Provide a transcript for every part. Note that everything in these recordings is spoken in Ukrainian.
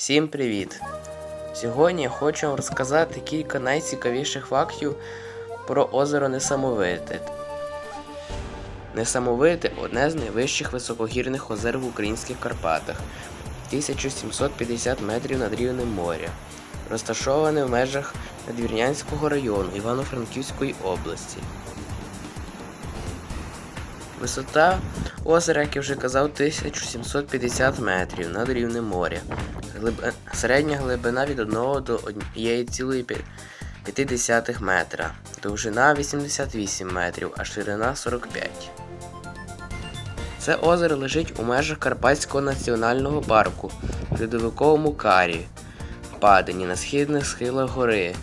Всім привіт! Сьогодні я хочу вам розказати кілька найцікавіших фактів про озеро Несамовите. Несамовите одне з найвищих високогірних озер в українських Карпатах 1750 метрів над рівнем моря, розташоване в межах Надвірнянського району Івано-Франківської області. Висота озера, як я вже казав, 1750 метрів над рівнем моря. Глиб... Середня глибина від 1 до 1,5 метра, довжина 88 метрів, а ширина 45. Це озеро лежить у межах Карпатського національного парку в льодовиковому карі, впадині на східних схилах гори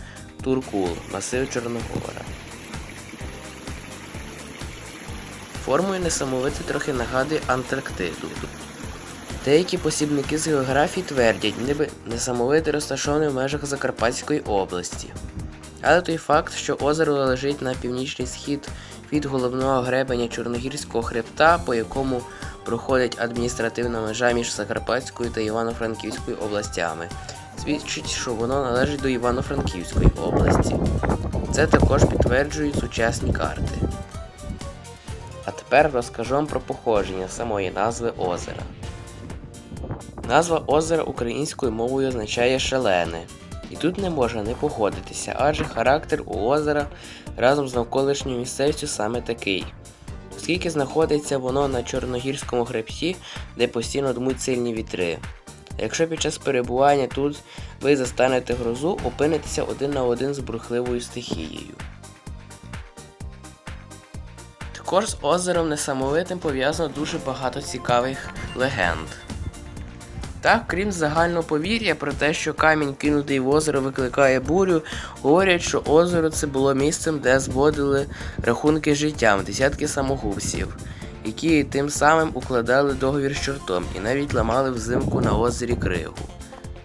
Туркул, масив Чорногора. Формою несамовити трохи нагадує Антарктиду. Деякі посібники з географії твердять, ніби несамовити розташований в межах Закарпатської області. Але той факт, що озеро лежить на північний схід від головного гребеня Чорногірського хребта, по якому проходить адміністративна межа між Закарпатською та Івано-Франківською областями, свідчить, що воно належить до Івано-Франківської області. Це також підтверджують сучасні карти. А тепер розкажу вам про походження самої назви озера. Назва озера українською мовою означає шалене, і тут не можна не погодитися, адже характер у озера разом з навколишньою місцевістю саме такий. Оскільки знаходиться воно на Чорногірському хребті, де постійно дмуть сильні вітри. Якщо під час перебування тут ви застанете грозу, опинитеся один на один з бурхливою стихією. Також з озером несамовитим пов'язано дуже багато цікавих легенд. Так, крім загального повір'я про те, що камінь, кинутий в озеро, викликає бурю, говорять, що озеро це було місцем, де зводили рахунки життям десятки самогубців, які тим самим укладали договір з чортом і навіть ламали взимку на озері кригу.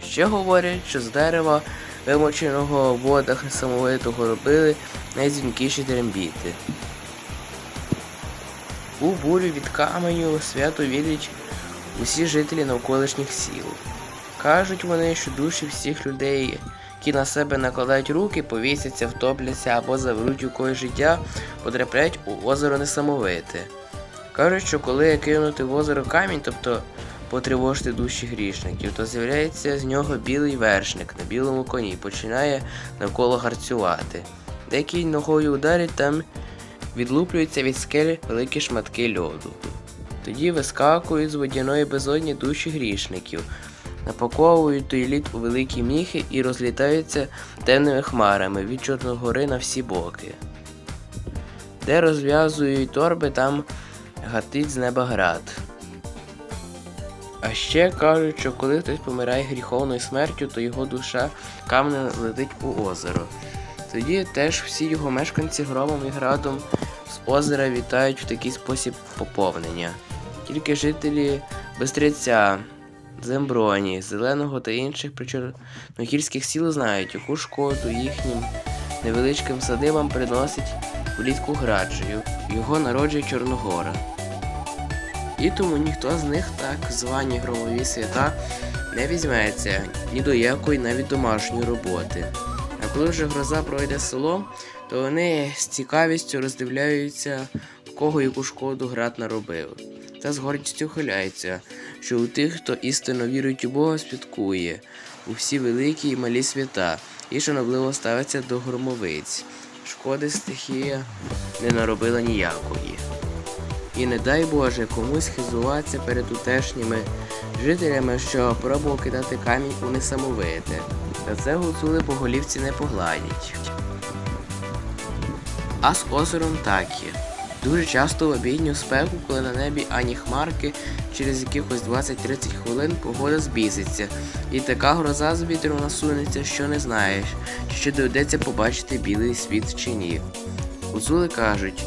Ще говорять, що з дерева, вимоченого в водах несамовитого робили найдзвінкіші трембіти. У бурю від каменю свято вірять усі жителі навколишніх сіл. Кажуть вони, що душі всіх людей, які на себе накладають руки, повісяться, втопляться або заберуть у когось життя, потрапляють у озеро несамовите. Кажуть, що коли кинути в озеро камінь, тобто потривожити душі грішників, то з'являється з нього білий вершник на білому коні і починає навколо гарцювати. Деякий ногою ударить там відлуплюються від скель великі шматки льоду. Тоді вискакують з водяної безодні душі грішників, напаковують той лід у великі міхи і розлітаються темними хмарами від Чорногори на всі боки. Де розв'язують торби, там гатить з неба град. А ще кажуть, що коли хтось помирає гріховною смертю, то його душа камнем летить у озеро. Тоді теж всі його мешканці громом і градом з озера вітають в такий спосіб поповнення. Тільки жителі Бестриця, Земброні, Зеленого та інших причорногірських сіл знають, яку шкоду їхнім невеличким садибам приносить влітку граджею, його народжує Чорногора. І тому ніхто з них так звані громові свята не візьметься ні до якої навіть домашньої роботи. Коли вже гроза пройде селом, то вони з цікавістю роздивляються, кого яку шкоду град наробив. Та з гордістю хиляються, що у тих, хто істинно вірують у Бога, святкує у всі великі і малі свята і шанобливо ставиться до громовиць. Шкоди стихія не наробила ніякої. І не дай Боже комусь хизуватися перед утешніми жителями, що пробував кидати камінь у несамовите. Та це гуцули по голівці не погладять. А з озером такі. Дуже часто в обідню спеку, коли на небі ані хмарки, через якихось 20-30 хвилин погода збіситься, і така гроза з вітру насунеться, що не знаєш, чи доведеться побачити білий світ чи ні. Гуцули кажуть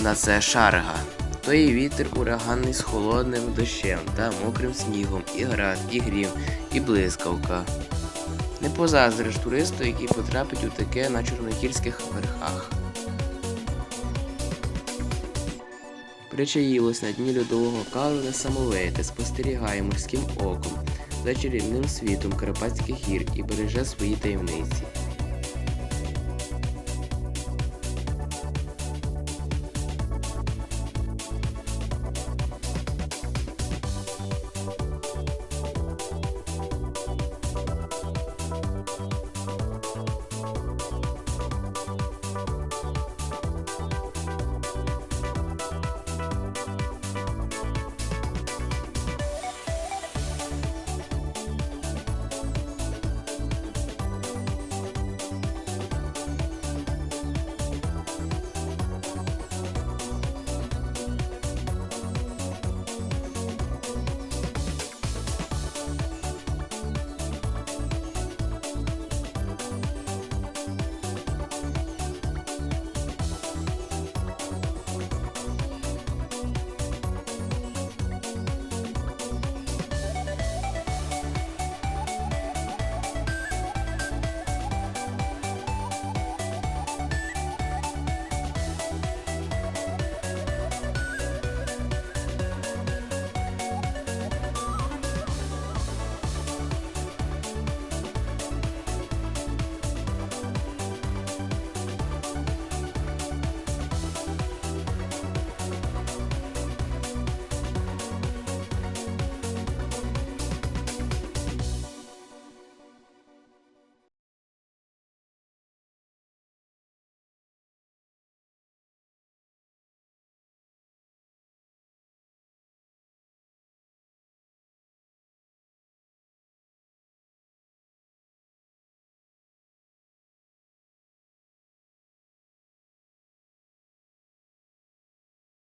на це шарга. То і вітер ураганний з холодним дощем та мокрим снігом, і град, і грім, і блискавка. Не позаздриш туристу, який потрапить у таке на чорногірських верхах. Причаїлось на дні льодового кару несамовите, спостерігає морським оком за чарівним світом Карпатських гір і береже свої таємниці.